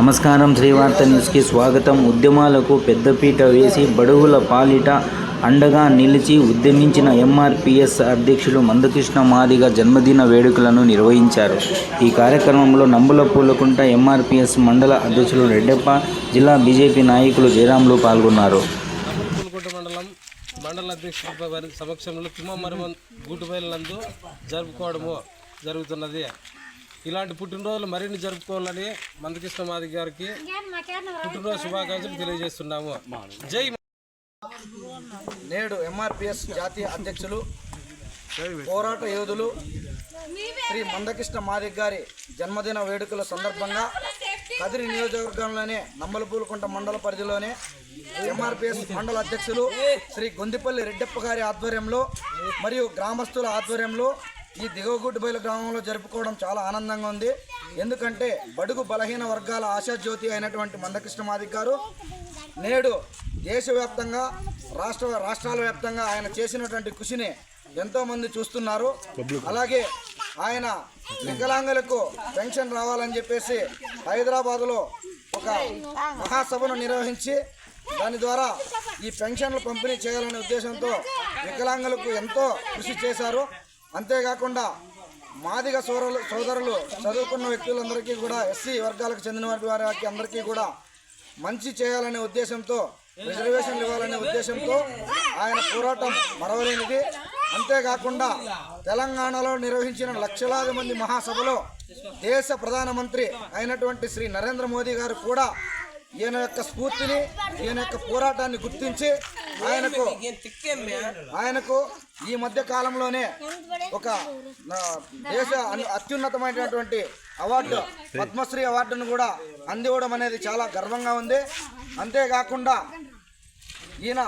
నమస్కారం శ్రీవార్త న్యూస్కి స్వాగతం. ఉద్యమాలకు పెద్దపీట వేసి బడుగుల పాలిట అండగా నిలిచి ఉద్యమించిన ఎంఆర్పిఎస్ అధ్యక్షులు మందకృష్ణ మాదిగ జన్మదిన వేడుకలను నిర్వహించారు. ఈ కార్యక్రమంలో నంబుల పూలకుంట ఎంఆర్పిఎస్ మండల అధ్యక్షులు రెడ్డప్ప జిల్లా బీజేపీ నాయకులు జయరాములు పాల్గొన్నారు. మండలం మండల అధ్యక్షుల సమక్షంలో తిమ్మమరమన్ గూటుబయలందు జరుపుకోవడము జరుగుతున్నది. ఇలాంటి పుట్టినరోజులు మరిన్ని జరుపుకోవాలని మందకృష్ణ మాది గారికి పుట్టినరోజు శుభాకాంక్షలు తెలియజేస్తున్నాము. జై నేడు ఎంఆర్పిఎస్ జాతీయ అధ్యక్షులు పోరాట యోధులు శ్రీ మందకృష్ణ మాదిక్ గారి జన్మదిన వేడుకల సందర్భంగా కదిరి నియోజకవర్గంలోనే నంబలపూలకుంట మండల పరిధిలోనే ఎంఆర్పిఎస్ మండల అధ్యక్షులు శ్రీ గొందిపల్లి రెడ్డప్ప గారి ఆధ్వర్యంలో మరియు గ్రామస్తుల ఆధ్వర్యంలో ఈ దిగవగుడ్డుబయలు గ్రామంలో జరుపుకోవడం చాలా ఆనందంగా ఉంది. ఎందుకంటే బడుగు బలహీన వర్గాల ఆశాజ్యోతి అయినటువంటి మందకృష్ణ మాదిక్ గారు నేడు దేశవ్యాప్తంగా రాష్ట్ర రాష్ట్రాల వ్యాప్తంగా ఆయన చేసినటువంటి కృషిని ఎంతో మంది చూస్తున్నారు. అలాగే ఆయన వికలాంగులకు పెన్షన్ రావాలని చెప్పేసి హైదరాబాదులో ఒక మహాసభను నిర్వహించి దాని ద్వారా ఈ పెన్షన్లు పంపిణీ చేయాలనే ఉద్దేశంతో వికలాంగులకు ఎంతో కృషి చేశారు. అంతేకాకుండా మాదిగ సోదరులు సోదరులు చదువుకున్న వ్యక్తులందరికీ కూడా ఎస్సీ వర్గాలకు చెందిన వారి వారికి అందరికీ కూడా మంచి చేయాలనే ఉద్దేశంతో రిజర్వేషన్లు ఇవ్వాలనే ఉద్దేశంతో ఆయన పోరాటం మరవలేనిది. అంతేకాకుండా తెలంగాణలో నిర్వహించిన లక్షలాది మంది మహాసభలో దేశ ప్రధానమంత్రి అయినటువంటి శ్రీ నరేంద్ర మోదీ గారు కూడా ఈయన యొక్క స్ఫూర్తిని ఈయన యొక్క పోరాటాన్ని గుర్తించి ఆయనకు ఆయనకు ఈ మధ్య కాలంలోనే ఒక దేశ అత్యున్నతమైనటువంటి అవార్డు పద్మశ్రీ అవార్డును కూడా అందివ్వడం అనేది చాలా గర్వంగా ఉంది. అంతేకాకుండా ఈయన